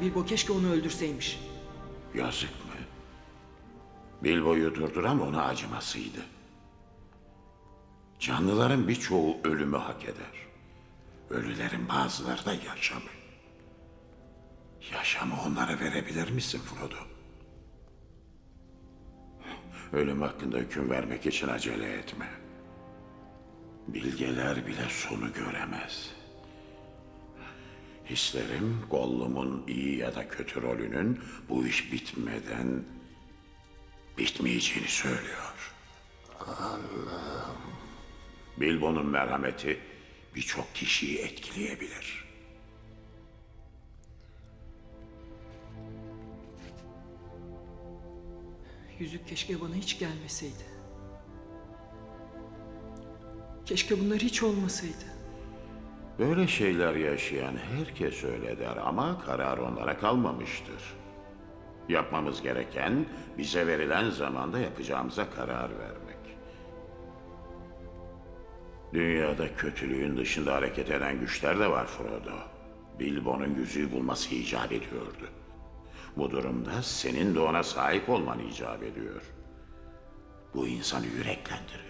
Bilbo keşke onu öldürseymiş. Yazık mı? Bilbo'yu durduran ona acımasıydı. Canlıların birçoğu ölümü hak eder. Ölülerin bazıları da yaşamı. Yaşamı onlara verebilir misin Frodo? Ölüm hakkında hüküm vermek için acele etme. Bilgeler bile sonu göremez. Hislerim Gollum'un iyi ya da kötü rolünün bu iş bitmeden bitmeyeceğini söylüyor. Allah'ım. Bilbo'nun merhameti birçok kişiyi etkileyebilir. Yüzük keşke bana hiç gelmeseydi. Keşke bunlar hiç olmasaydı. Böyle şeyler yaşayan herkes öyle der ama karar onlara kalmamıştır. Yapmamız gereken bize verilen zamanda yapacağımıza karar vermek. Dünyada kötülüğün dışında hareket eden güçler de var Frodo. Bilbo'nun yüzüğü bulması icap ediyordu. Bu durumda senin de ona sahip olman icap ediyor. Bu insanı yüreklendiriyor.